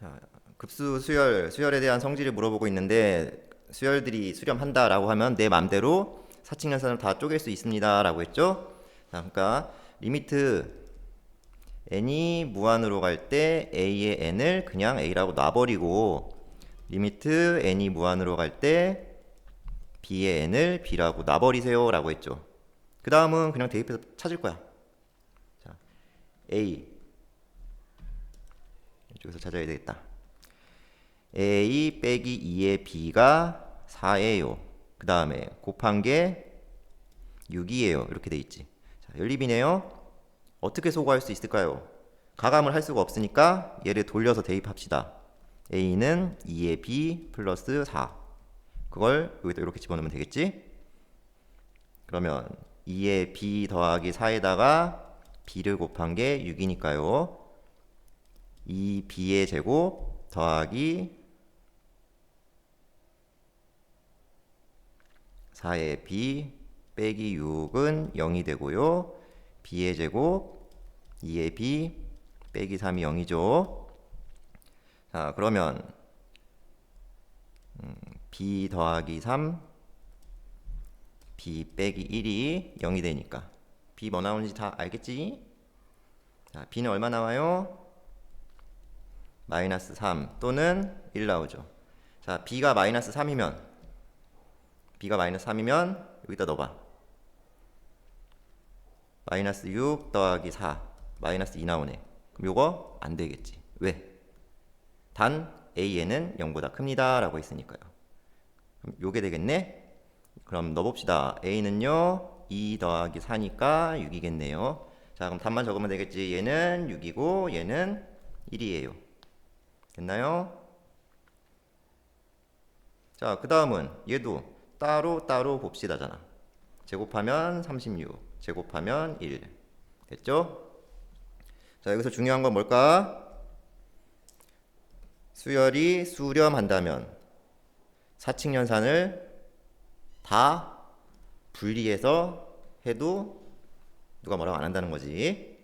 자, 급수 수열, 수열에 대한 성질을 물어보고 있는데 수열들이 수렴한다라고 하면 내 맘대로 사칙연산을 다 쪼갤 수 있습니다라고 했죠. 자, 그러니까 리미트 n이 무한으로 갈 때 a의 n을 그냥 a라고 놔버리고 리미트 n이 무한으로 갈 때 b의 n을 b라고 놔버리세요라고 했죠. 그 다음은 그냥 대입해서 찾을 거야. 자, a 찾아야 되겠다. a 빼기 2의 b가 4예요. 그 다음에 곱한 게 6이에요. 이렇게 돼 있지. 자, 연립이네요. 어떻게 소거할 수 있을까요? 가감을 할 수가 없으니까 얘를 돌려서 대입합시다. a는 2의 b 플러스 4. 그걸 여기다 이렇게 집어넣으면 되겠지? 그러면 2의 b 더하기 4에다가 b를 곱한 게 6이니까요. 2b의 제곱 더하기 4의 b 빼기 6은 0이 되고요. b의 제곱 2의 b 빼기 3이 0이죠. 자, 그러면 음, b 더하기 3 b 빼기 1이 0이 되니까 b 뭐 나오는지 다 알겠지? 자, b는 얼마 나와요? 마이너스 3 또는 1 나오죠. 자, b가 마이너스 3이면 b가 마이너스 3이면 여기다 넣어봐. 마이너스 6 더하기 4 마이너스 2 나오네. 그럼 요거 안 되겠지. 왜? 단 a는 0보다 큽니다 라고 했으니까요. 그럼 요게 되겠네. 그럼 넣어봅시다. a는요 2 더하기 4니까 6이겠네요. 자 그럼 답만 적으면 되겠지. 얘는 6이고 얘는 1이에요. 됐나요? 자, 그 다음은 얘도 따로 따로 봅시다잖아. 제곱하면 36, 제곱하면 1. 됐죠? 자, 여기서 중요한 건 뭘까? 수열이 수렴한다면 사칙연산을 다 분리해서 해도 누가 뭐라고 안 한다는 거지.